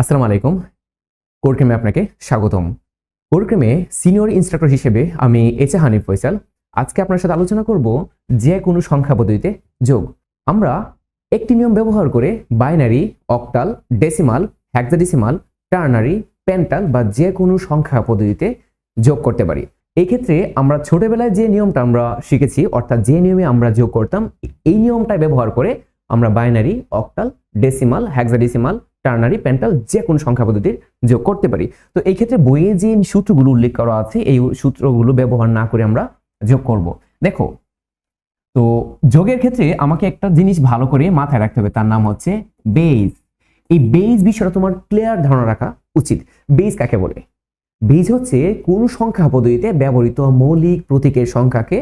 আসসালামু আলাইকুম। কোরক্রেমে আপনাকে স্বাগতম। কোরক্রেমে সিনিয়র ইনস্ট্রাক্টর হিসেবে আমি এইচ এ হানিফ ফয়সাল। আজকে আপনার সাথে আলোচনা করব যে কোনো সংখ্যা পদ্ধতিতে যোগ। আমরা একটি নিয়ম ব্যবহার করে binary octal decimal hexadecimal ternary pental বা যে কোনো সংখ্যা পদ্ধতিতে যোগ করতে পারি। এই ক্ষেত্রে আমরা ছোটবেলায় যে নিয়মটা আমরা শিখেছি, অর্থাৎ যে নিয়মে আমরা যোগ করতাম, এই নিয়মটা ব্যবহার করে আমরা binary octal decimal hexadecimal ternary, pental যে কোনো সংখ্যা পদ্ধতির যোগ করতে পারি। তো এই ক্ষেত্রে বইয়ে যে সূত্রগুলো উল্লেখ করা আছে, এই সূত্রগুলো ব্যবহার না করে আমরা যোগ করব। দেখো, তো যোগের ক্ষেত্রে আমাকে একটা জিনিস ভালো করে মাথায় রাখতে হবে, তার নাম হচ্ছে বেজ এই বেজ বিষয়টা তোমার ক্লিয়ার ধারণা রাখা উচিত। বেজ কাকে বলে? বেজ হচ্ছে কোন সংখ্যা পদ্ধতিতে ব্যবহৃত মৌলিক প্রতীকের সংখ্যাকে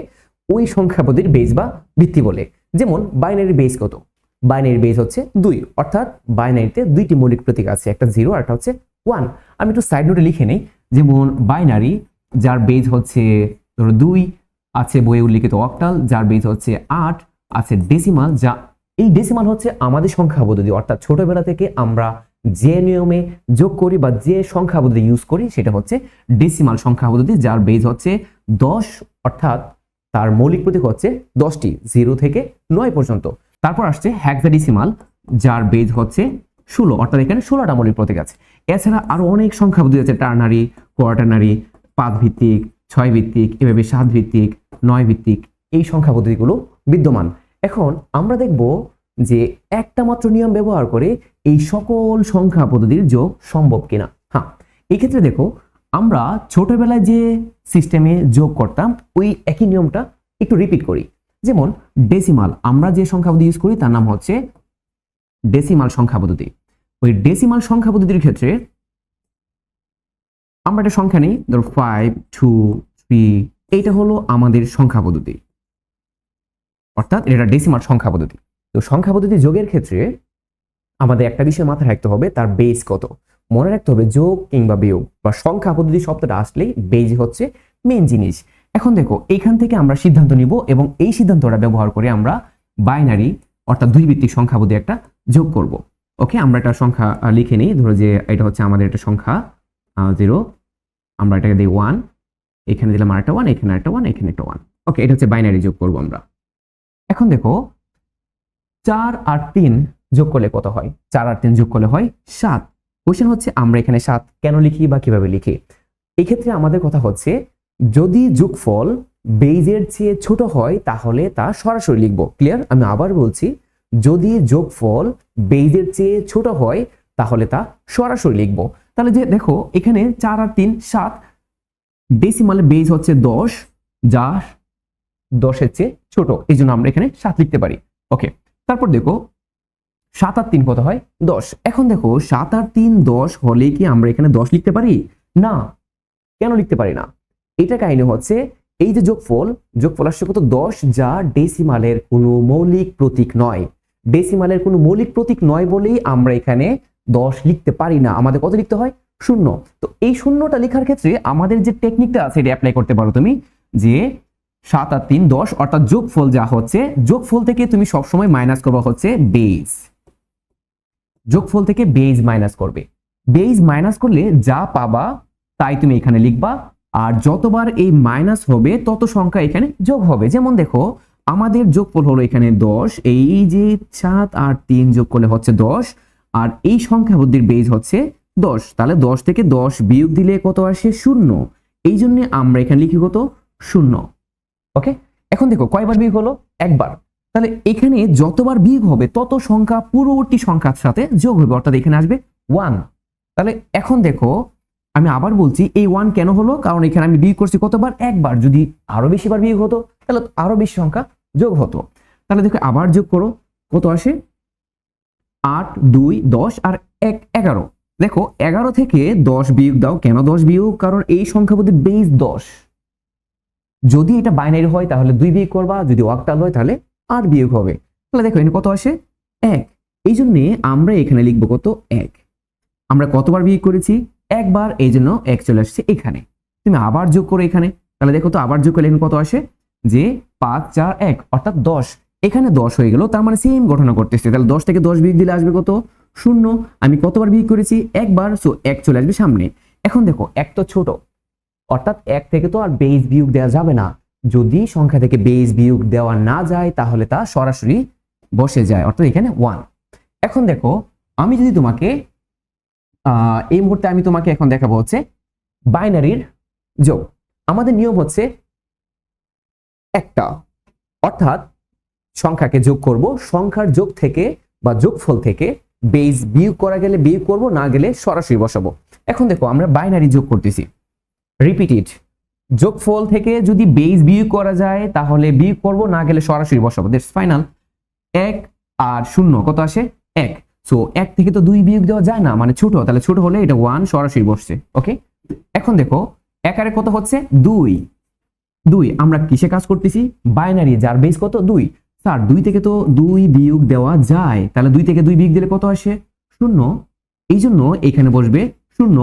ওই সংখ্যা পদ্ধতির বেজ বা ভিত্তি বলে। যেমন বাইনারি বেজ কত? বাইনারি বেজ হচ্ছে দুই। অর্থাৎ বাইনারিতে দুইটি মৌলিক প্রতীক আছে, একটা জিরো আর একটা হচ্ছে ওয়ান। আমি একটু সাইড নোটে লিখে নেই, যেমন বাইনারি, যার বেজ হচ্ছে ধরো দুই, আছে বইয়ে উল্লিখিত অক্টাল, যার বেজ হচ্ছে আট, আছে ডেসিমাল যা এই ডেসিমাল হচ্ছে আমাদের সংখ্যা পদ্ধতি। অর্থাৎ ছোটবেলা থেকে আমরা যে নিয়মে যোগ করি বা যে সংখ্যা পদ্ধতি ইউজ করি, সেটা হচ্ছে ডেসিমাল সংখ্যা পদ্ধতি, যার বেজ হচ্ছে দশ, অর্থাৎ তার মৌলিক প্রতীক হচ্ছে দশটি, জিরো থেকে নয় পর্যন্ত। তারপর আসছে হ্যাক্সাডেসিমাল যার বেজ হচ্ছে ষোলো, অর্থাৎ এখানে ষোলোটা মৌলিক প্রতীক আছে। এছাড়া আরও অনেক সংখ্যা পদ্ধতি আছে টার্নারি কোয়ার্টারনারি পাঁচ ভিত্তিক ছয় ভিত্তিক এভাবে সাত ভিত্তিক নয় ভিত্তিক এই সংখ্যা পদ্ধতিগুলো বিদ্যমান। এখন আমরা দেখব যে একটা মাত্র নিয়ম ব্যবহার করে এই সকল সংখ্যা পদ্ধতির যোগ সম্ভব কিনা। হ্যাঁ এই ক্ষেত্রে দেখো, আমরা ছোটবেলায় যে সিস্টেমে যোগ করতাম, ওই একই নিয়মটা একটু রিপিট করি। যেমন ডেসিমাল আমরা যে সংখ্যা পদ্ধতি ইউজ করি, তার নাম হচ্ছে ডেসিমাল সংখ্যা পদ্ধতি। ওই ডেসিমাল সংখ্যা পদ্ধতির ক্ষেত্রে আমরা একটা সংখ্যা নিই, ধর ফাইভ টু থ্রি এইটা হলো আমাদের সংখ্যা পদ্ধতি। অর্থাৎ এটা ডেসিমাল সংখ্যা পদ্ধতি। তো সংখ্যা পদ্ধতি যোগের ক্ষেত্রে আমাদের একটা বিষয় মাথায় রাখতে হবে, তার বেস কত? মনে রাখতে হবে যোগ কিংবা বিয়োগ, বা সংখ্যা পদ্ধতি শব্দটা আসলেই বেজ হচ্ছে মেন জিনিস। এখন দেখো, এইখান থেকে আমরা সিদ্ধান্ত নিব এবং এই সিদ্ধান্তটা ব্যবহার করে আমরা বাইনারি অর্থাৎ দুই ভিত্তিক সংখ্যা পদ্ধতি একটা যোগ করব। ওকে আমরা একটা সংখ্যা লিখে নিই। ধরো যে এটা হচ্ছে আমাদের একটা সংখ্যা জিরো আমরা এটাকে দিই ওয়ান এখানে দিলাম আরেকটা ওয়ান এখানে একটা ওয়ান এখানে একটা ওয়ান ওকে এটা হচ্ছে বাইনারি যোগ করব আমরা। এখন দেখো, চার আর তিন যোগ করলে কত হয়? চার আর তিন যোগ করলে হয় সাত। কোশ্চেন হচ্ছে, আমরা এখানে সাত কেন লিখি বা কীভাবে লিখি? এক্ষেত্রে আমাদের কথা হচ্ছে যদি যোগফল বেইজের চেয়ে ছোট হয়, তাহলে তা সরাসরি লিখব। ক্লিয়ার আমি আবার বলছি, যদি যোগফল বেইজের চেয়ে ছোট হয়, তাহলে তা সরাসরি লিখব। তাহলে যে, দেখো, এখানে চার আর তিন, সাত। ডেসিমালে বেজ হচ্ছে দশ, যা দশের চেয়ে ছোট। এই জন্য আমরা এখানে সাত লিখতে পারি। ওকে তারপর দেখো, সাত আর তিন কত হয়? দশ। এখন দেখো, সাত আর তিন, দশ হলে কি আমরা এখানে দশ লিখতে পারি? না। কেন লিখতে পারি না? এটা কাহিনী হচ্ছে, এই যে যোগফল যোগফল আসছে কত? দশ, যা ডেসিমালের কোনো মৌলিক প্রতীক নয়। ডেসিমালের কোনো মৌলিক প্রতীক নয় বলেই আমরা এখানে দশ লিখতে পারি না। আমাদের কত লিখতে হয়? শূন্য। তো এই শূন্যটা লেখার ক্ষেত্রে আমাদের যে টেকনিকটা আছে, এটা অ্যাপ্লাই করতে পারো তুমি, যে সাত আর তিন দশ, অর্থাৎ যোগফল যা হচ্ছে, যোগফল থেকে তুমি সবসময় মাইনাস করবা হচ্ছে বেজ যোগফল থেকে বেজ মাইনাস করবে। বেজ মাইনাস করলে যা পাবা, তাই তুমি এখানে লিখবা আর যতবার এই মাইনাস হবে, তত সংখ্যা এখানে যোগ হবে। যেমন দেখো, আমাদের যোগফল হলো এখানে দশ, এই যে সাত আর তিন যোগ করলে হচ্ছে দশ, আর এই সংখ্যা বুদ্ধির বেজ হচ্ছে দশ। তাহলে দশ থেকে দশ বিয়োগ দিলে কত আসে? শূন্য। এই জন্য আমরা এখানে লিখি কত? শূন্য। ওকে এখন দেখো, কয়বার বিয়োগ হলো? একবার। তাহলে এখানে যতবার বিয়োগ হবে, তত সংখ্যা পূর্ববর্তী সংখ্যার সাথে যোগ হবে, অর্থাৎ এখানে আসবে ওয়ান তাহলে এখন দেখো আমি আবার বলছি, এই ওয়ান কেন হলো? কারণ এখানে আমি বিয়োগ করছি কতবার? একবার। যদি আরও বেশি বার বিয়োগ হতো, তাহলে আরও বেশি সংখ্যা যোগ হতো। তাহলে দেখো, আবার যোগ করো। কত আসে? আট, দুই, দশ আর এক, এগারো। দেখো, এগারো থেকে দশ বিয়োগ দাও। কেন দশ বিয়োগ? কারণ এই সংখ্যা বলতে বেস দশ। যদি এটা বাইনারি হয়, তাহলে দুই বিয়োগ করবা। যদি অক্টাল হয়, তাহলে আট বিয়োগ হবে। তাহলে দেখো, এখানে কত আসে? এক। এই জন্যে আমরা এখানে লিখব কত? এক। আমরা কতবার বিয়োগ করেছি? একবার এই জন্য এক চলে আসছে এখানে। তুমি আবার যোগ করো এখানে। তাহলে দেখো তো আবার যোগ করলে কত আসে? যে পাঁচ, চার, এক, অর্থাৎ দশ। এখানে দশ হয়ে গেল, তার মানে সেম ঘটনা করতেছে। তাহলে দশ থেকে দশ বিয়োগ দিলে আসবে কত? শূন্য। আমি কতবার বিয়োগ করেছি? একবার। সো এক চলে আসবে সামনে। এখন দেখো, এক তো ছোট। অর্থাৎ এক থেকে তো আর বেস বিয়োগ দেওয়া যাবে না। যদি সংখ্যা থেকে বেস বিয়োগ দেওয়া না যায়, তাহলে তা সরাসরি বসে যায়। অর্থাৎ এখানে ওয়ান এখন দেখো, আমি যদি তোমাকে এই মুহূর্তে আমি তোমাকে এখন দেখাবো হচ্ছে বাইনারির যোগ। আমাদের নিয়ম হচ্ছে একটা, অর্থাৎ সংখ্যাকে যোগ করব। সংখ্যার যোগ থেকে বা যোগফল থেকে বেস বিয়োগ করা গেলে বিয়োগ করব, না গেলে সরাসরি বসাবো। এখন দেখো, আমরা বাইনারি যোগ করতেছি। রিপিটেড যোগফল থেকে যদি বেস বিয়োগ করা যায়, তাহলে বিয়োগ করব, না গেলে সরাসরি বসাবো। দ্যাটস ফাইনাল এক আর শূন্য, কত আসে? এক। সো এক থেকে তো দুই বিয়োগ দেওয়া যায় না মানে ছোট, তাহলে ছোট হলে এটা ওয়ান সরাসরি বসছে ওকে এখন দেখো একারে কত হচ্ছে? দুই। দুই, আমরা কিসে কাজ করতেছি? বাইনারি যার বেস কত? দুই। স্যার দুই থেকে তো দুই বিয়োগ দেওয়া যায়, তাহলে দুই থেকে দুই বিয়োগ দিলে কত আসে? শূন্য। এই জন্য এখানে বসবে শূন্য।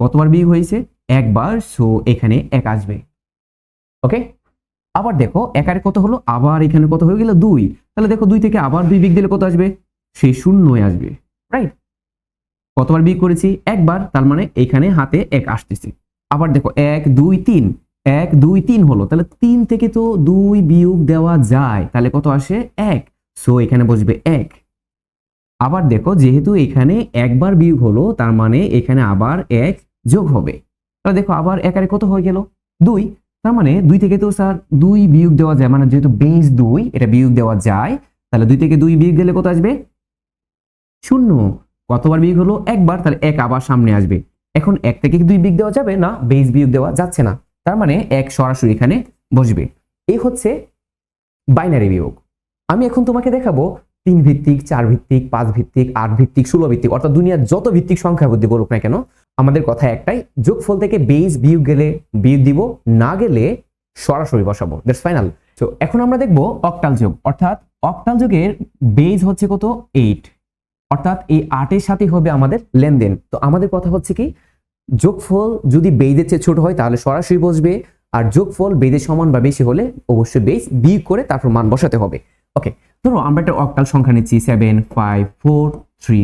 কতবার বিয়োগ হয়েছে? একবার সো এখানে এক আসবে ওকে আবার দেখো একারে কত হলো? আবার এখানে কত হয়ে গেল? দুই। তাহলে দেখো, দুই থেকে আবার দুই বিয়োগ দিলে কত আসবে? সেই শূন্যই আসবে। রাইট কতবার বিয়োগ করেছি? একবার তার মানে এখানে হাতে এক আসতেছে। আবার দেখো এক দুই তিন। এক দুই তিন হলো। তাহলে তিন থেকে তো দুই বিয়োগ দেওয়া যায়। তাহলে কত আসে? এক। সো এখানে বসবে এক। আবার দেখো যেহেতু এখানে একবার বিয়োগ হলো তার মানে এখানে আবার এক যোগ হবে। তাহলে দেখো আবার একারে কত হয়ে গেল? দুই। তার মানে দুই থেকে তো স্যার দুই বিয়োগ দেওয়া যায়। মানে যেহেতু বেস দুই এটা বিয়োগ দেওয়া যায় তাহলে দুই থেকে দুই বিয়োগ দিলে কত আসবে? শূন্য। কতবার বিয়োগ হলো? একবার, তাহলে এক আবার সামনে আসবে। এখন এক থেকে দুই বিয়োগ দেওয়া যাবে না বেস বিয়োগ দেওয়া যাচ্ছে না। তার মানে এক সরাসরি এখানে বসবে। এই হচ্ছে বাইনারি বিয়োগ। আমি এখন তোমাকে দেখাবো তিন ভিত্তিক, চার ভিত্তিক, পাঁচ ভিত্তিক, আট ভিত্তিক, ষোলো ভিত্তিক, অর্থাৎ দুনিয়ার যত ভিত্তিক সংখ্যা বুদ্ধি বলুক না কেন, আমাদের কথা একটাই, যোগফল থেকে বেস বিয়োগ গেলে বিয়োগ দিব, না গেলে সরাসরি বসাবো। দ্যাটস ফাইনাল তো এখন আমরা দেখব অক্টাল যোগ। অর্থাৎ অক্টাল যোগের বেস হচ্ছে কত? এইট অর্থাৎ এই আটের সাথে হবে আমাদের লেনদেন। তো আমাদের কথা হচ্ছে কি, যোগফল যদি বেইদের চেয়ে ছোট হয় তাহলে সরাসরি বসবে, আর যোগফল বেদের সমান বা বেশি হলে অবশ্যই বেস বিয়োগ করে তারপর মান বসাতে হবে। ওকে ধরো আমরা একটা অক্টাল সংখ্যা নিচ্ছি সেভেন ফাইভ ফোর থ্রি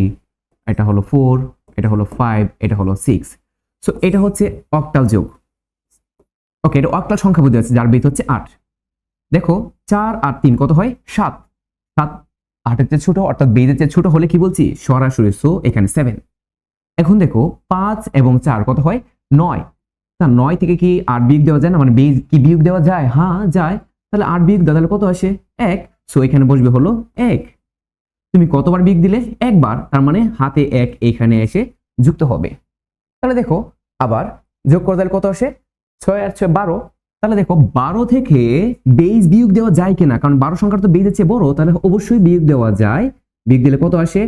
এটা হলো ফোর এটা হলো ফাইভ এটা হলো সিক্স সো এটা হচ্ছে অক্টাল যোগ। ওকে এটা অক্টাল সংখ্যা বুঝতে যাচ্ছে, যার বেদ হচ্ছে আট। দেখো, চার আর তিন কত হয়? সাত। সাত আটের চেয়ে ছোট অর্থাৎ চেয়ে ছোট হলে কি বলছি? সরাসরি সো এখানে সেভেন এখন দেখো, পাঁচ এবং চার কত হয়? নয়। তা নয় থেকে কি আট বিয়োগ দেওয়া যায় না? মানে বেজ কি বিয়োগ দেওয়া যায়? হ্যাঁ যায়। তাহলে আট বিয়োগ দেওয়া তাহলে কত আসে? এক। সো এখানে বসবে হলো এক। তুমি কতবার বিয়োগ দিলে? একবার। তার মানে হাতে এক এখানে এসে যুক্ত হবে। তাহলে দেখো, আবার যোগ করে তাহলে কত আসে? ছয় আর ছয় বারো। তাহলে দেখো বারো থেকে বেজ বিয়োগ দেওয়া যায় কিনা? কারণ বারো সংখ্যাটা তো বেজের চেয়ে বড়, তাহলে অবশ্যই বিয়োগ দেওয়া যায়। বিয়োগ দিলে কত আসে?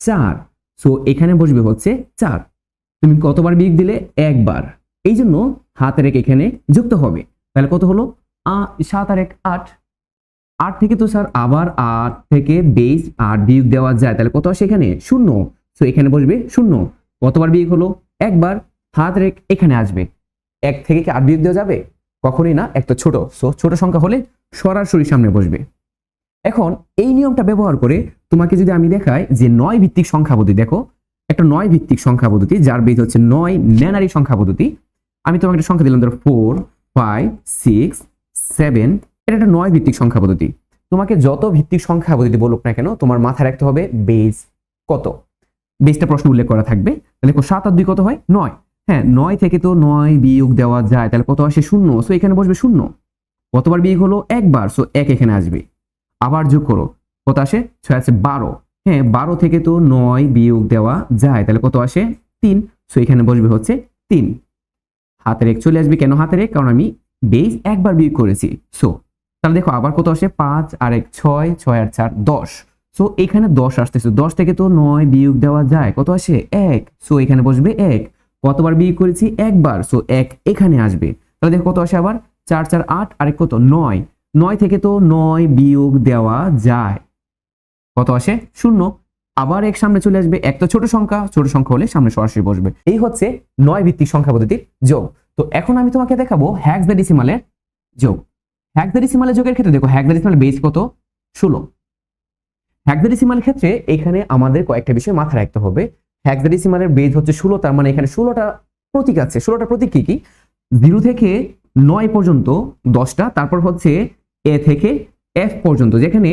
চার। সো এখানে বসবে হচ্ছে চার। তুমি কতবার বিয়োগ দিলে? একবার। এই জন্য হাতের এক এখানে যুক্ত হবে। তাহলে কত হলো? সাত আর এক, আট। আট থেকে তো স্যার আবার আট থেকে বেস আট বিয়োগ দেওয়া যায়। তাহলে কত আসে এখানে? শূন্য। সো এখানে বসবে শূন্য। কতবার বিয়োগ হলো? একবার। হাত রেখ এখানে আসবে। এক থেকে কি আট বিয়োগ দেওয়া যাবে? কখনই না একটা ছোট। সো ছোট সংখ্যা হলে সরাসরি সামনে বসবে। এখন এই নিয়মটা ব্যবহার করে তোমাকে যদি আমি দেখাই যে নয় ভিত্তিক সংখ্যা পদ্ধতি, দেখো, একটা নয় ভিত্তিক সংখ্যা পদ্ধতি, যার বেদ হচ্ছে নয় ন্যানারি সংখ্যা পদ্ধতি। আমি তোমাকে একটা সংখ্যা দিলাম, ধরো ফোর ফাইভ সিক্স সেভেন এটা একটা নয় ভিত্তিক সংখ্যা পদ্ধতি। তোমাকে যত ভিত্তিক সংখ্যা পদ্ধতি বলুক না কেন, তোমার মাথায় রাখতে হবে বেজ কত? বেজটা প্রশ্ন উল্লেখ করা থাকবে। তাহলে সাত আর দুই কত হয়? নয়। হ্যাঁ নয় থেকে তো নয় বিয়োগ দেওয়া যায়, তাহলে কত আসে শূন্য? সো এখানে বসবে শূন্য। কতবার বিয়োগ হলো? একবার। সো এক এখানে আসবে। আবার যোগ করো। কত আসে? ছয় আছে বারো। হ্যাঁ বারো থেকে তো নয় বিয়োগ দেওয়া যায়, তাহলে কত আসে? তিন। সো এখানে বসবে হচ্ছে তিন। হাতের এক চলে আসবে। কেন হাতের এক? কারণ আমি বেস একবার বিয়োগ করেছি। সো তাহলে দেখো, আবার কত আসে? পাঁচ আর এক ছয় ছয় আর চার, দশ। সো এখানে দশ আসতেছে। দশ থেকে তো নয় বিয়োগ দেওয়া যায়। কত আসে? এক। সো এখানে বসবে এক। কতবার বিয়োগ করেছি? একবার। সো এক এখানে আসবে। তাহলে দেখো কত আসে আবার? চার চার, আট আরেক কত? নয়। নয় থেকে তো নয় বিয়োগ দেওয়া যায়। কত আসে? শূন্য। আবার এক সামনে চলে আসবে। এক তো ছোট সংখ্যা। ছোট সংখ্যা হলে সামনে সরাসরি বসবে। এই হচ্ছে নয় ভিত্তিক সংখ্যা পদ্ধতির যোগ। তো এখন আমি তোমাকে দেখাবো হ্যাক্স দ্য ডিসিমালের যোগ। হ্যাক দ্য ডিসিমালের যোগের ক্ষেত্রে দেখো, হ্যাক দ্য ডিসিমাল বেস কত? ষোলো। হ্যাক্সাডেসিমাল ক্ষেত্রে এখানে আমাদের কয়েকটা বিষয় মাথায় রাখতে হবে। হ্যাক্সাডেসিমালের বেজ হচ্ছে ষোলো, তার মানে এখানে ষোলোটা প্রতীক আছে। ষোলোটা প্রতীক কি কি? জিরো থেকে নয় পর্যন্ত দশটা, তারপর হচ্ছে এ থেকে এফ পর্যন্ত, যেখানে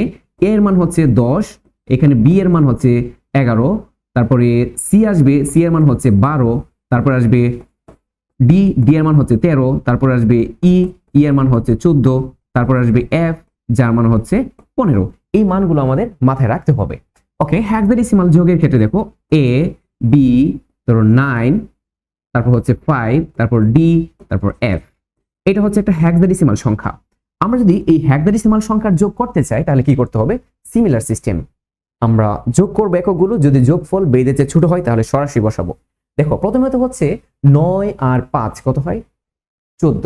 এ এর মান হচ্ছে দশ, এখানে বি এর মান হচ্ছে এগারো, তারপরে সি আসবে, সি এর মান হচ্ছে বারো, তারপর আসবে ডি ডি এর মান হচ্ছে তেরো, তারপর আসবে ই ই এর মান হচ্ছে চোদ্দ, তারপর আসবে এফ, যার মান হচ্ছে পনেরো। এই মানগুলো আমাদের মাথায় রাখতে হবে। ওকে হ্যাক্সাডেসিমাল যোগের ক্ষেত্রে দেখো, এ বি তারপর নাইন তারপর হচ্ছে ফাইভ তারপর ডি তারপর এফ এটা হচ্ছে একটা হ্যাক্সাডেসিমাল সংখ্যা। আমরা যদি এই হ্যাক্সাডেসিমাল সংখ্যার যোগ করতে চাই, তাহলে কি করতে হবে? সিমিলার সিস্টেম আমরা যোগ করব এককগুলো, যদি যোগফল বেঁধে চেয়ে ছোট হয়, তাহলে সরাসরি বসাবো। দেখো প্রথমে তো হচ্ছে নয় আর পাঁচ, কত হয়? চোদ্দ।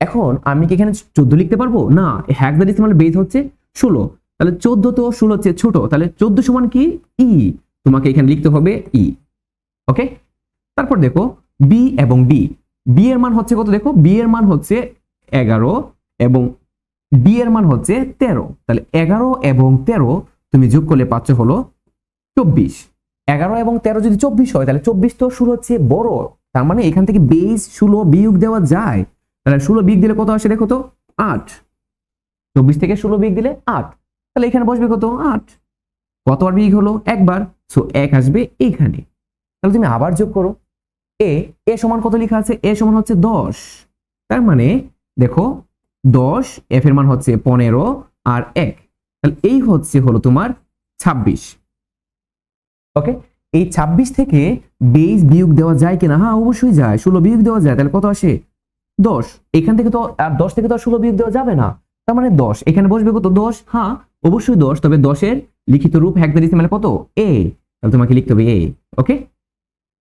এখন আমি কি এখানে চোদ্দ লিখতে পারব? না হ্যাক্সাডেসিমাল বেজ হচ্ছে ষোলো। তাহলে চোদ্দ তো ষোলো হচ্ছে ছোট, তাহলে চোদ্দ সমান কি? ই তোমাকে এখানে লিখতে হবে ই ওকে তারপর দেখো বি এবং ডি বি এর মান হচ্ছে কত দেখো? বি এর মান হচ্ছে এগারো এবং ডি এর মান হচ্ছে তেরো। তাহলে এগারো এবং তেরো তুমি যোগ করলে পাচ্ছ হলো চব্বিশ। এগারো এবং তেরো যদি চব্বিশ হয়, তাহলে চব্বিশ তো ষোলো হচ্ছে বড়। তার মানে এখান থেকে বেস ষোলো বিয়োগ দেওয়া যায়। তাহলে ষোলো বিয়োগ দিলে কত আসে দেখো তো? আট। চব্বিশ থেকে ষোলো বিয়োগ দিলে আট। তাহলে এখানে বসবে কত? আট। কতবার বিয়োগ হলো? একবার। সো এক আসবে এইখানে তাহলে তুমি আবার যোগ করো। এ এ সমান কত লেখা আছে? এ সমান হচ্ছে দশ। তার মানে দেখো, দশ এফ এর মান হচ্ছে পনেরো আর এক। তাহলে এই হচ্ছে হলো তোমার ছাব্বিশ। ওকে এই ছাব্বিশ থেকে বেস বিয়োগ দেওয়া যায় কিনা? হ্যাঁ অবশ্যই যায়। ষোলো বিয়োগ দেওয়া যায়, তাহলে কত আসে? দশ। এখান থেকে তো, আর দশ থেকে তো ষোলো বিয়োগ দেওয়া যাবে না। তার মানে দশ। এখানে বসবে কত? দশ। হ্যাঁ অবশ্যই দশ, তবে দশের লিখিত রূপ মানে কত? এ তাহলে তোমাকে লিখতে হবে এ ওকে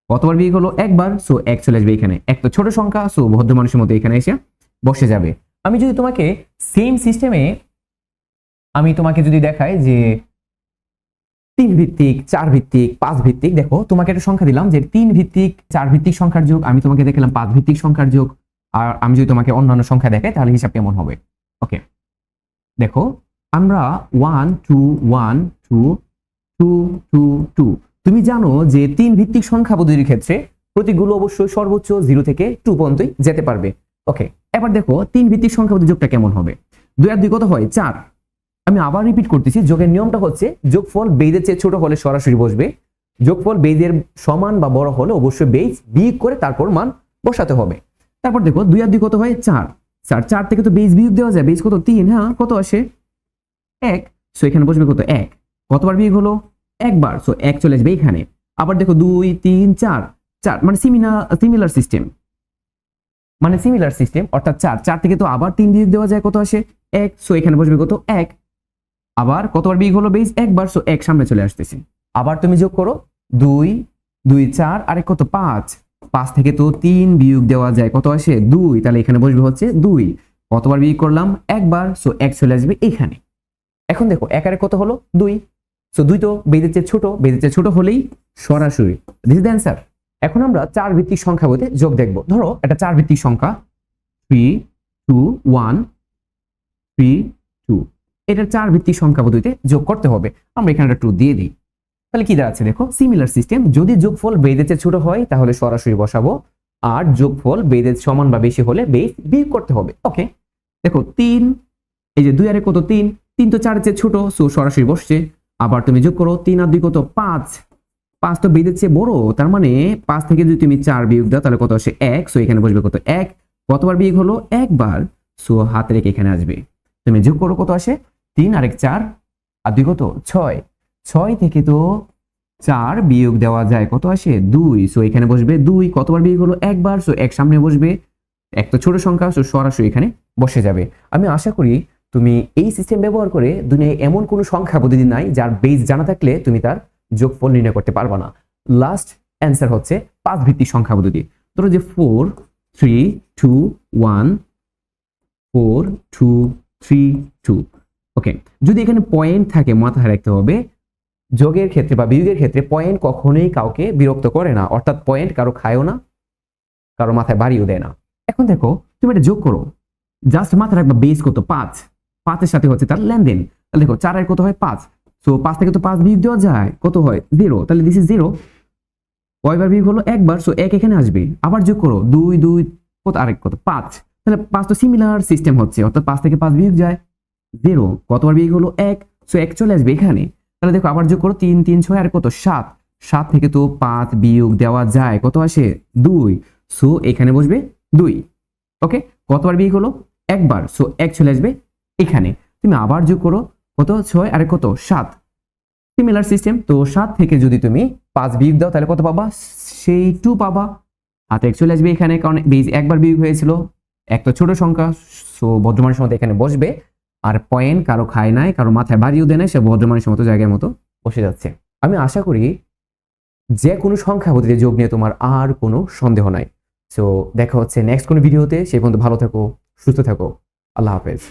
কতবার বিয়োগ হলো একবার সো এক চলে আসবে এখানে। এক তো ছোট সংখ্যা সো ভদ্র মানুষের মতো এখানে এসে বসে যাবে। আমি যদি তোমাকে সেম সিস্টেমে আমি তোমাকে যদি দেখাই যে তিন ভিত্তিক, চার ভিত্তিক, পাঁচ ভিত্তিক, দেখো, তোমাকে একটা সংখ্যা দিলাম যে তিন ভিত্তিক, চার ভিত্তিক সংখ্যার যোগ, আমি তোমাকে দেখালাম পাঁচ ভিত্তিক সংখ্যার যোগ, আর আমি যদি তোমাকে অন্যান্য সংখ্যা দেখাই, তাহলে হিসাব কেমন হবে? ওকে দেখো আমরা one two one two two two two তুমি জানো যে তিন ভিত্তিক সংখ্যা পদ্ধতির ক্ষেত্রে প্রতীকগুলো অবশ্যই সর্বোচ্চ জিরো থেকে টু পর্যন্তই যেতে পারবে। ওকে এবার দেখো তিন ভিত্তিক সংখ্যা পদ্ধতি যোগটা কেমন হবে? দুই আর দুই কত হয়? চার। আমি আবার রিপিট করতেছি, যোগের নিয়মটা হচ্ছে যোগফল বেদের চেয়ে ছোট হলে সরাসরি বসবে। যোগফল বেদের সমান বা বড় হলে অবশ্যই বেজ বিয়োগ করে তারপর মান বসাতে হবে। তারপর দেখো দুই আর দুই কত হয়? চার। চার চার থেকে তো বেজ বিয়োগ দেওয়া যায়। বেজ কত? তিন হ্যাঁ কত আসে? এক সো এখানে বসবে কত? এক। কতবার বিয়োগ হলো? একবার সো এক চলে আসবে এখানে আবার দেখো দুই, তিন, চার। চার মানে সিমিনা সিমিলার সিস্টেম মানে সিমিলার সিস্টেম অর্থাৎ চার। চার থেকে তো আবার তিন বিয়োগ দেওয়া যায়, কত আসে? এক সো এখানে বসবে কত? এক। আবার কতবার বিয়োগ হলো বেস একবার সো এক সামনে চলে আসতেছে। আবার তুমি যোগ করো, দুই দুই, চার, আরে কত? পাঁচ। পাঁচ থেকে তো তিন বিয়োগ দেওয়া যায়, কত আসে? দুই। তাহলে এখানে বসবে হচ্ছে দুই। কতবার বিয়োগ করলাম? একবার সো এক চলে আসবে এখানে এখন দেখো, এক আরে কত হলো? দুই। সো দুই তো বেদের চেয়ে ছোট, বেদের চেয়ে ছোট হলেই সরাসরি। দিস দ্য অ্যান্সার এখন আমরা চার ভিত্তিক সংখ্যা বলতে যোগ দেখব। ধরো, একটা চার ভিত্তিক সংখ্যা। Three two one three two এটা চার ভিত্তিক সংখ্যা পদ্ধতিতে যোগ করতে হবে। আমরা এখানে একটা টু দিয়ে দিই। তাহলে কি দাঁড়াচ্ছে দেখো? সিমিলার সিস্টেম যদি যোগফল বেদের চেয়ে ছোট হয়, তাহলে সরাসরি বসাবো। আর যোগফল বেদের সমান বা বেশি হলে বেস বিয়োগ করতে হবে। ওকে দেখো, তিন, এই যে দুই আরে কত? তিন। তিন তো চারের চেয়ে ছোট, সো সরাসরি বসছে। আবার তুমি যোগ করো, তিন আর দুই কত? পাঁচ। পাঁচ তো বেদের চেয়ে বড়। তার মানে পাঁচ থেকে যদি তুমি চার বিয়োগ দাও, তাহলে কত আসে এক? সো এখানে বসবে কত? এক। কতবার বিয়োগ হলো? একবার। সো হাত রেখে এখানে আসবে। তুমি যোগ করো, কত আসে? তিন, আরেক চার। আর দুই কত? ছয়। ছয় থেকে তো চার বিয়োগ দেওয়া যায়, কত আসে? দুই। সো এখানে বসবে দুই। কতবার বিয়োগ হলো? একবার। সো এক সামনে বসবে। এক তো ছোট সংখ্যা, সো সরাসরি এখানে বসে যাবে। আমি আশা করি তুমি এই সিস্টেম ব্যবহার করে দুনিয়ায় এমন কোনো সংখ্যা পদ্ধতি নাই যার বেস জানা থাকলে তুমি তার যোগফল নির্ণয় করতে পারবা না। লাস্ট অ্যান্সার হচ্ছে পাঁচ ভিত্তিক সংখ্যা পদ্ধতি ধরো যে four three two one four two three two okay যদি এখানে পয়েন্ট থাকে মাথায় রাখতে হবে, যোগের ক্ষেত্রে বা বিয়োগের ক্ষেত্রে পয়েন্ট কখনোই কাউকে বিরক্ত করে না। অর্থাৎ পয়েন্ট কারও খায়ও না, কারও মাথায় বাড়িও দেয় না। এখন দেখো, তুমি এটা যোগ করো। জাস্ট মাথায় রাখবা বেস কত? পাঁচ। পাঁচের সাথে হচ্ছে তার লেনদেন। তাহলে দেখো চারের কত হয়? পাঁচ। সো পাঁচ থেকে তো পাঁচ বিয়োগ দেওয়া যায়, কত হয়? জিরো। তাহলে দিস ইজ জিরো কয়বার বিয়োগ হলো? একবার। সো এক এখানে আসবে। আবার যোগ করো। দুই দুই, কত? আরেক কত? পাঁচ। তাহলে পাঁচ তো সিমিলার সিস্টেম হচ্ছে। অর্থাৎ পাঁচ থেকে পাঁচ বিয়োগ যায়। জিরো কতবার বিয়োগ হলো? এক। সো এক চলে আসবে এখানে। তাহলে দেখো, আবার যোগ করো। তিন তিন, ছয়, আর কত? সাত। সাত থেকে তো পাঁচ বিয়োগ দেওয়া যায়। কত আসে? দুই। সো এখানে বসবে দুই। ওকে কতবার বিয়োগ হলো? একবার। সো এক চলে আসবে এখানে তুমি আবার যোগ করো, কত? ছয় আর কত? সাত। সিমিলার সিস্টেম তো সাত থেকে যদি তুমি পাঁচ বিয়োগ দাও, তাহলে কত পাবা? সেই টু পাবা। হাতে এক চলে আসবে এখানে, কারণ বেজ একবার বিয়োগ হয়েছিল। এক তো ছোট সংখ্যা সো ভদ্রমানের সময় এখানে বসবে। আর পয়েন্ট কারও খায় নাই, কারও মাথায় বাড়িও দেয় নাই, সে ভদ্রমানের মতো জায়গার মতো বসে যাচ্ছে। আমি আশা করি যে কোনো সংখ্যা পদ্ধতিতে যোগ নিয়ে তোমার আর কোনো সন্দেহ নাই। সো দেখা হচ্ছে নেক্সট কোনো ভিডিওতে সে পর্যন্ত ভালো থাকো, সুস্থ থাকো। আল্লাহ হাফেজ।